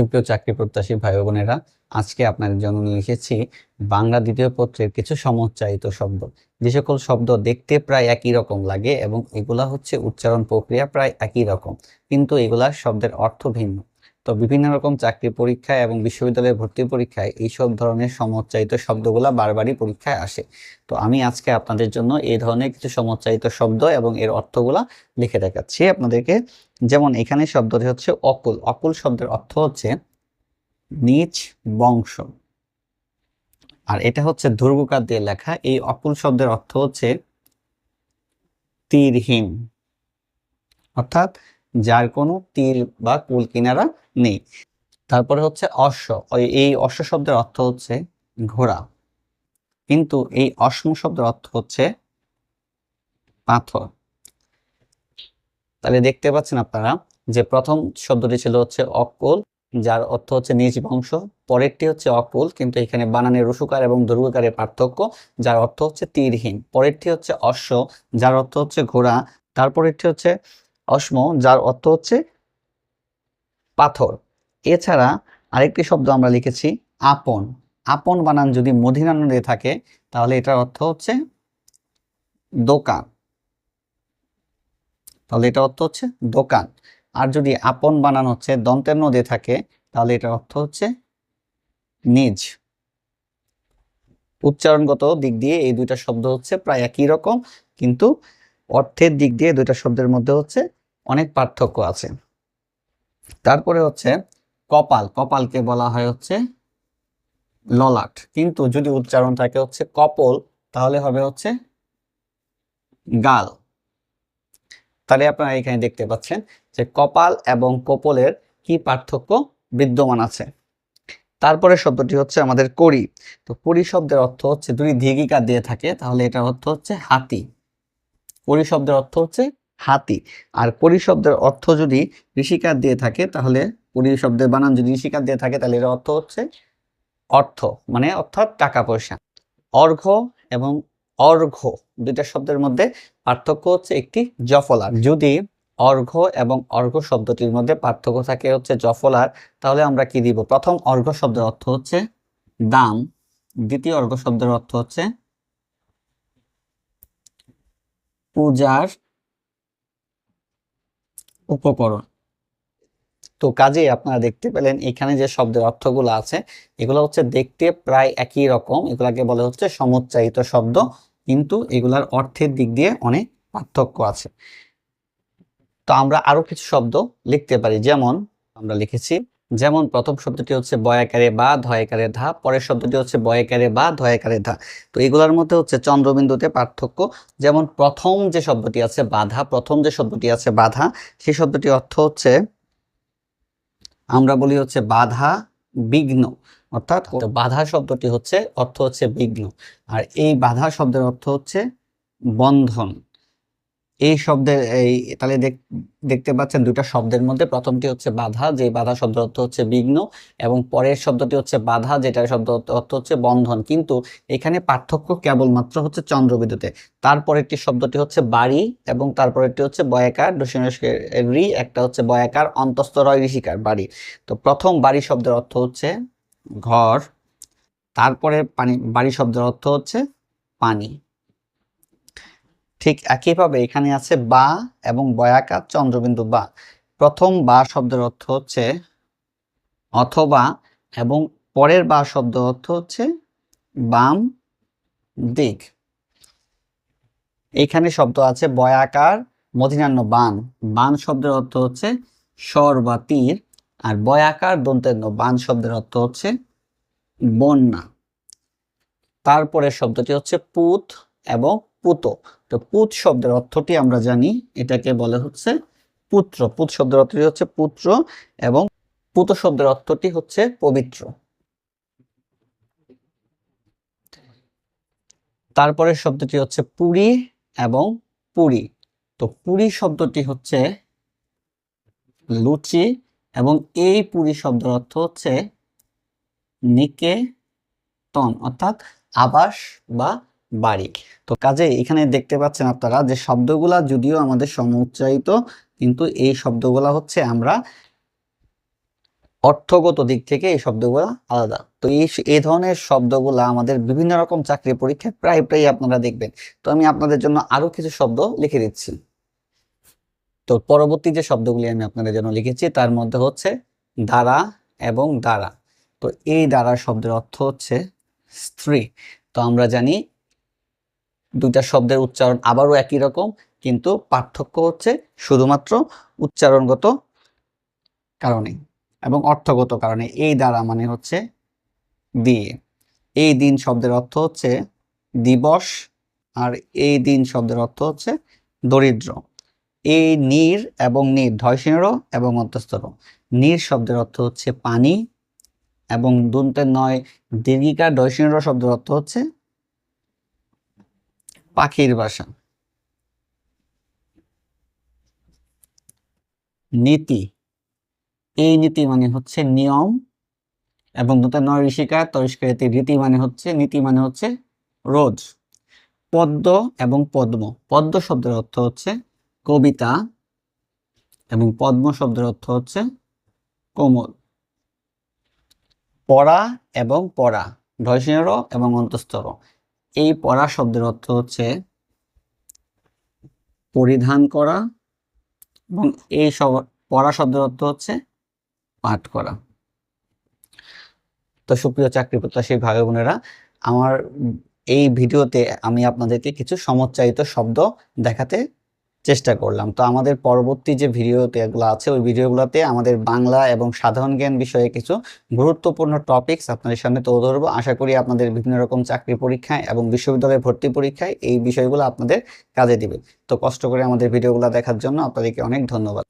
সুপ্রিয় চাকরি প্রত্যাশী ভাই বোনেরা, আজকে আপনাদের জন্য নিয়ে এসেছি বাংলা দ্বিতীয় পত্রের কিছু সমুচ্চারিত শব্দ। যে সকল শব্দ দেখতে প্রায় একই রকম লাগে এবং এগুলা হচ্ছে উচ্চারণ প্রক্রিয়া প্রায় একই রকম, কিন্তু এগুলা শব্দের অর্থ ভিন্ন। তো বিভিন্ন রকম চাকরি পরীক্ষায় এবং বিশ্ববিদ্যালয়ে ভর্তি পরীক্ষায় এইসব ধরনের সমুচ্চারিত শব্দগুলা বারবারই পরীক্ষায় আসে। তো আমি আজকে আপনাদের জন্য এই ধরনের কিছু সমুচ্চারিত শব্দ এবং এর অর্থগুলা লিখে দেখাচ্ছি আপনাদেরকে। যেমন এখানে শব্দটি হচ্ছে অকুল। অকুল শব্দের অর্থ হচ্ছে নিচ বংশ। আর এটা হচ্ছে দুর্গকার দিয়ে লেখা। এই অকুল শব্দের অর্থ হচ্ছে তীরহীন। অর্থাৎ যার কোনো তীর বা কুল কিনারা নেই। তারপরে হচ্ছে অশ্ব। এই অশ্ব শব্দের অর্থ হচ্ছে ঘোড়া। কিন্তু এই অশ্ম শব্দের অর্থ হচ্ছে পাথর। তাহলে দেখতে পাচ্ছেন আপনারা যে প্রথম শব্দটি ছিল হচ্ছে অকুল, যার অর্থ হচ্ছে নিজ বংশ। পরেরটি হচ্ছে অকুল, কিন্তু এখানে বানানের রসুকার এবং দৈর্ঘ্যকারের পার্থক্য, যার অর্থ হচ্ছে তীরহীন। পরেরটি হচ্ছে অশ্ব, যার অর্থ হচ্ছে ঘোড়া। তারপরেরটি হচ্ছে অশ্ম, যার অর্থ হচ্ছে পাথর। এছাড়া আরেকটি শব্দ আমরা লিখেছি আপন। আপন বানান যদি মধিনান্ন দিয়ে থাকে, তাহলে এটার অর্থ হচ্ছে দোকান। তাহলে এটা অর্থ হচ্ছে দোকান। আর যদি আপন বানান হচ্ছে দন্তের নদে থাকে, তাহলে এটার অর্থ হচ্ছে নিজ। উচ্চারণগত দিক দিয়ে এই দুইটা শব্দ হচ্ছে প্রায় একই রকম, কিন্তু অর্থের দিক দিয়ে দুইটা শব্দের মধ্যে হচ্ছে অনেক পার্থক্য আছে। তারপরে হচ্ছে কপাল, কপালকে বলা হয় হচ্ছে ললাট। কিন্তু যদি উচ্চারণ থাকে হচ্ছে কপল, তাহলে হবে হচ্ছে গাল। তাহলে আপনারা এখানে দেখতে পাচ্ছেন যে কপাল এবং কপলের কি পার্থক্য বিদ্যমান আছে। তারপরে শব্দটি হচ্ছে আমাদের করি তো করি শব্দের অর্থ হচ্ছে যদি দীর্ঘিকা দিয়ে থাকে, তাহলে এটার অর্থ হচ্ছে হাতি। করি শব্দের অর্থ হচ্ছে হাতি। আর করি শব্দের অর্থ যদি ঋষিকার দিয়ে থাকে, তাহলে করি শব্দের বানান যদি ঋষিকার দিয়ে থাকে, তাহলে এর অর্থ হচ্ছে অর্থ মানে অর্থাৎ টাকা পয়সা। অর্ঘ এবং অর্ঘ দুইটা শব্দের মধ্যে পার্থক্য হচ্ছে একটি জফলার। যদি অর্ঘ এবং অর্ঘ শব্দটির মধ্যে পার্থক্য থাকে হচ্ছে জফলার, তাহলে আমরা কি দিব? প্রথম অর্ঘ শব্দের অর্থ হচ্ছে দাম, দ্বিতীয় অর্ঘ শব্দের অর্থ হচ্ছে পূজার উপকরণ। তো কাজে আপনারা দেখতে পেলেন এখানে যে শব্দের অর্থগুলো আছে, এগুলো হচ্ছে দেখতে প্রায় একই রকম, এগুলাকে বলে হচ্ছে সমুচ্চারিত শব্দ, কিন্তু এগুলার অর্থের দিক দিয়ে অনেক পার্থক্য আছে। তো আমরা আরও কিছু শব্দ লিখতে পারি, যেমন আমরা লিখেছি যেমন প্রথম শব্দটি হচ্ছে বয়াকারে বা, ধয়াকারে ধা। পরের শব্দটি হচ্ছে বয়াকারে বা, ধয়াকারে ধা। তো এগুলোর মধ্যে হচ্ছে চন্দ্রবিন্দুতে পার্থক্য। যেমন প্রথম যে শব্দটি আছে বাধা, প্রথম যে শব্দটি আছে বাধা, সেই শব্দটি অর্থ হচ্ছে, আমরা বলি হচ্ছে বাধা বিঘ্ন। অর্থাৎ বাধা শব্দটি হচ্ছে, অর্থ হচ্ছে বিঘ্ন। আর এই বাধা শব্দের অর্থ হচ্ছে বন্ধন। এই শব্দের, এই, তাহলে দেখতে পাচ্ছেন দুটা শব্দের মধ্যে। প্রথমটি হচ্ছে বাধা, যে বাধা শব্দের অর্থ হচ্ছে বিঘ্ন, এবং পরের শব্দটি হচ্ছে বাধা, যেটার শব্দ অর্থ হচ্ছে বন্ধন। কিন্তু এখানে পার্থক্য কেবলমাত্র হচ্ছে চন্দ্রবিদ্যুতে। তারপরেরটি শব্দটি হচ্ছে বাড়ি, এবং তারপরেরটি হচ্ছে বয়াকার রি, একটা হচ্ছে বয়াকার অন্তস্থ রয় ঋষিকার, বাড়ি। তো প্রথম বাড়ি শব্দের অর্থ হচ্ছে ঘর তারপরে পানি, বাড়ি শব্দের অর্থ হচ্ছে পানি। ঠিক একইভাবে এখানে আছে বা এবং বয়াকার চন্দ্রবিন্দু বা। প্রথম বা শব্দের অর্থ হচ্ছে অথবা এবং পরের বা শব্দ অর্থ হচ্ছে বাম দিক। এখানে শব্দ আছে বয়াকার মধিনান্য বান। বান শব্দের অর্থ হচ্ছে স্বর বা তীর আর বয়াকার দন্তের বান শব্দের অর্থ হচ্ছে বন্যা। তারপরে শব্দটি হচ্ছে পুত এবং পুত। তো পুত শব্দের অর্থটি আমরা জানি, এটাকে বলে হচ্ছে পুত্র। পুত শব্দের অর্থটি হচ্ছে পুত্র এবং পুত শব্দের অর্থটি হচ্ছে পবিত্র। তারপরে শব্দটি হচ্ছে পুরী এবং পুরী। তো পুরী শব্দটি হচ্ছে লুচি এবং এই পুরী শব্দের অর্থ হচ্ছে নিকেতন, অর্থাৎ আবাস বা বাড়ি। তো কাজে এখানে দেখতে পাচ্ছেন আপনারা যে শব্দগুলা যদিও আমাদের সমুচ্চারিত, কিন্তু এই শব্দগুলা হচ্ছে আমরা অর্থগত দিক থেকে এই শব্দগুলো আলাদা। তো এই ধরনের শব্দগুলো আমাদের বিভিন্ন রকম চাকরি পরীক্ষায় প্রায় প্রায় আপনারা দেখবেন। তো আমি আপনাদের জন্য আরও কিছু শব্দ লিখে দিচ্ছি। তো পরবর্তী যে শব্দগুলি আমি আপনাদের জন্য লিখেছি, তার মধ্যে হচ্ছে দ্বারা এবং দ্বারা। তো এই দ্বারা শব্দের অর্থ হচ্ছে স্ত্রী। তো আমরা জানি দুইটা শব্দের উচ্চারণ আবারও একই রকম, কিন্তু পার্থক্য হচ্ছে শুধুমাত্র উচ্চারণগত কারণে এবং অর্থগত কারণে। এই দ্বারা মানে হচ্ছে দিয়ে। এই দিন শব্দের অর্থ হচ্ছে দিবস আর এই দিন শব্দের অর্থ হচ্ছে দরিদ্র। এই নীর এবং নীর ধয়সিনের এবং অন্তস্তর নীর শব্দের অর্থ হচ্ছে পানি এবং দুন্তের নয়, দীর্ঘিকার ডয়সিনের শব্দের অর্থ হচ্ছে পাখির বাসা। নীতি। এই নীতি মানে হচ্ছে নিয়ম এবং নয় ঋষিকা তরিষ্কারিতে রীতি মানে হচ্ছে, নীতি মানে হচ্ছে রোজ। পদ্ম এবং পদ্ম। পদ্ম শব্দের অর্থ হচ্ছে কবিতা এবং পদ্ম শব্দের অর্থ হচ্ছে কোমল। পড়া এবং পড়া। ঢয়সিনের এবং অন্তস্তর এই পরা শব্দের অর্থ হচ্ছে পরিধান করা এবং এই পড়া শব্দের অর্থ হচ্ছে পাঠ করা। তো সুপ্রিয় চাকরি প্রত্যাশী ভাই বোনেরা, আমার এই ভিডিওতে আমি আপনাদেরকে কিছু সমচ্চায়িত শব্দ দেখাতে চেষ্টা করলাম। তো আমাদের পরবর্তী যে ভিডিওগুলো আছে, ওই ভিডিওগুলোতে আমাদের বাংলা এবং সাধারণ জ্ঞান বিষয়ে কিছু গুরুত্বপূর্ণ টপিকস আপনাদের সামনে তুলে ধরবো। আশা করি আপনাদের বিভিন্ন রকম চাকরি পরীক্ষায় এবং বিশ্ববিদ্যালয়ে ভর্তি পরীক্ষায় এই বিষয়গুলো আপনাদের কাজে দিবে। তো কষ্ট করে আমাদের ভিডিওগুলো দেখার জন্য আপনাদেরকে অনেক ধন্যবাদ।